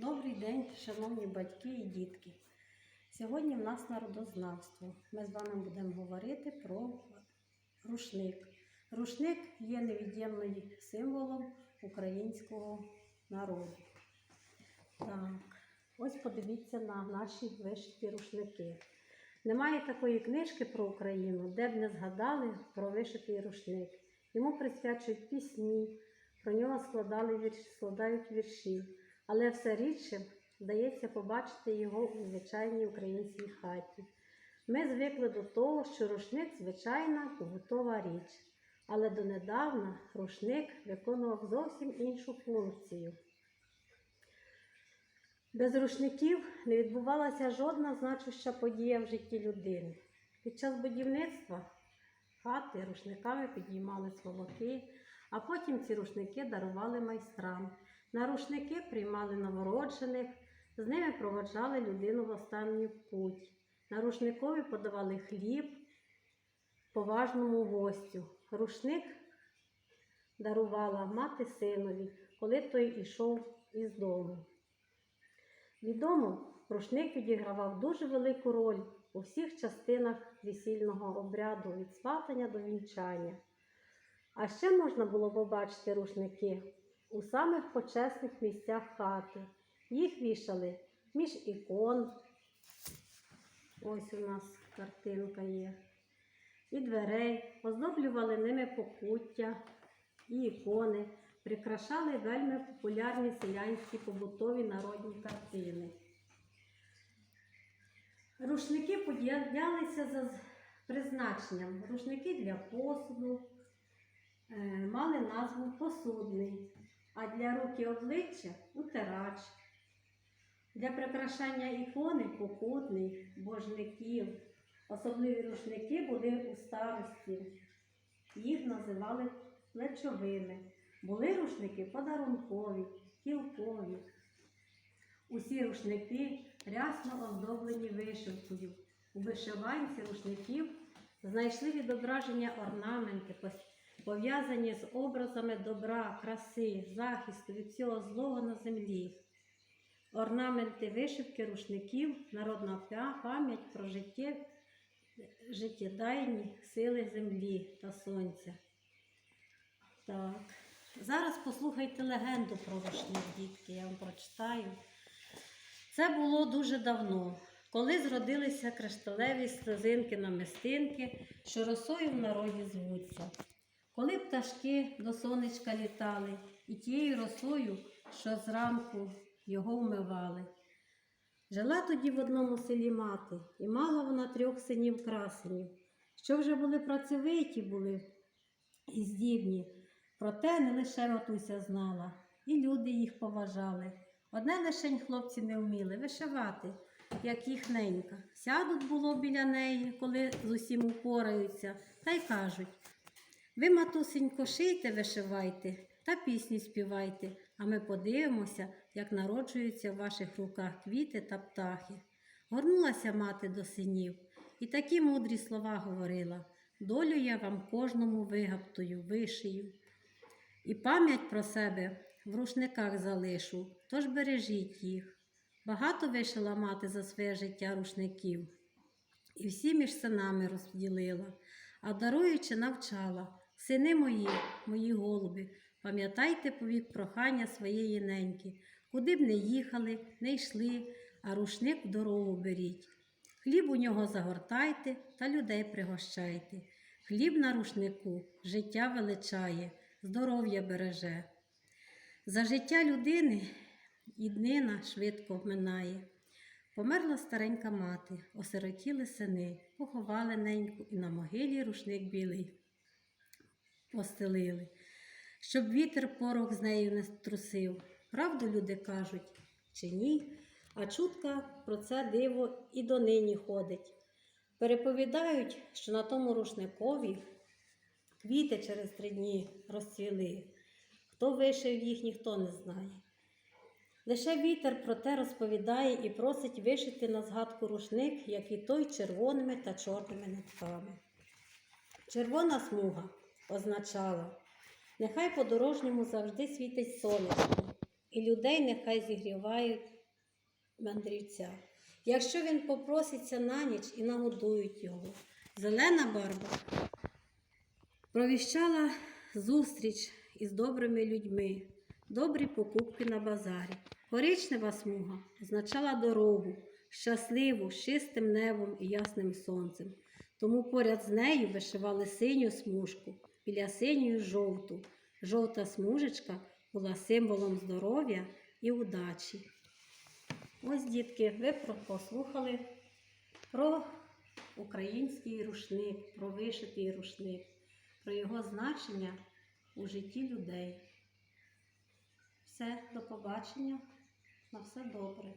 Добрий день, шановні батьки і дітки. Сьогодні в нас народознавство. Ми з вами будемо говорити про рушник. Рушник є невід'ємним символом українського народу. Так, ось подивіться на наші вишиті рушники. Немає такої книжки про Україну, де б не згадали про вишитий рушник. Йому присвячують пісні, про нього складали вірші, складають вірші але все рідше вдається побачити його у звичайній українській хаті. Ми звикли до того, що рушник звичайна побутова річ, але донедавна рушник виконував зовсім іншу функцію. Без рушників не відбувалася жодна значуща подія в житті людини. Під час будівництва хати рушниками підіймали сволоки, а потім ці рушники дарували майстрам. На рушники приймали новороджених, з ними проводжали людину в останню путь. На подавали хліб поважному гостю. Рушник дарувала мати синові, коли той ішов із дому. Відомо, рушник відігравав дуже велику роль у всіх частинах весільного обряду від сватання до вінчання. А ще можна було побачити рушники у самих почесних місцях хати. Їх вішали між ікон. Ось у нас картинка є. І дверей, оздоблювали ними покуття і ікони, прикрашали вельми популярні селянські побутові народні картини. Рушники поділялися за призначенням. Рушники для посуду е, мали назву посудний а для рук і обличчя утирач. Для прикрашання ікони покутний, божників. Особливі рушники були у старості. Їх називали плечовими. Були рушники подарункові, кілкові. Усі рушники рясно оздоблені вишивкою. У вишиванці рушників знайшли відображення орнаменти, пов'язані з образами добра, краси, захисту від всього злого на землі. Орнаменти вишивки рушників, народна пам'ять про життє, життєдайні сили землі та сонця. Так. Зараз послухайте легенду про рушник, дітки, я вам прочитаю. Це було дуже давно, коли зродилися кришталеві слезинки намистинки, що росою в народі звуться. Коли пташки до сонечка літали, і тією росою, що зранку його вмивали. Жила тоді в одному селі мати, і мала вона трьох синів красенів, що вже були працьовиті були і здібні. Проте не лише матуся знала, і люди їх поважали. Одне лишень хлопці не вміли вишивати, як їх ненька. Сядуть було біля неї, коли з усім упораються, та й кажуть ви, матусенько, шийте, вишивайте та пісні співайте, а ми подивимося, як народжуються в ваших руках квіти та птахи. Горнулася мати до синів і такі мудрі слова говорила долю я вам кожному вигаптую, вишию. І пам'ять про себе в рушниках залишу, тож бережіть їх. Багато вишила мати за своє життя рушників, і всі між синами розділила, а даруючи, навчала. Сини мої, мої голуби, пам'ятайте повік прохання своєї неньки, куди б не їхали, не йшли, а рушник в дорогу беріть. Хліб у нього загортайте та людей пригощайте. Хліб на рушнику життя величає, здоров'я береже. За життя людини і днина швидко минає. Померла старенька мати, осиротіли сини, поховали неньку і на могилі рушник білий постелили, щоб вітер порох з нею не трусив. Правду люди кажуть, чи ні? А чутка про це диво і донині ходить. Переповідають, що на тому рушникові квіти через три дні розцвіли. Хто вишив їх, ніхто не знає. Лише вітер про те розповідає і просить вишити на згадку рушник, як і той червоними та чорними нитками. Червона смуга означала, нехай по-дорожньому завжди світить сонечко, і людей нехай зігрівають мандрівця. Якщо він попроситься на ніч і нагодують його. Зелена барба провіщала зустріч із добрими людьми, добрі покупки на базарі. Коричнева смуга означала дорогу, щасливу, чистим небом і ясним сонцем. Тому поряд з нею вишивали синю смужку, біля синьої жовту. Жовта смужечка була символом здоров'я і удачі. Ось, дітки, ви послухали про український рушник, про вишитий рушник, про його значення у житті людей. Все, до побачення. На все добре.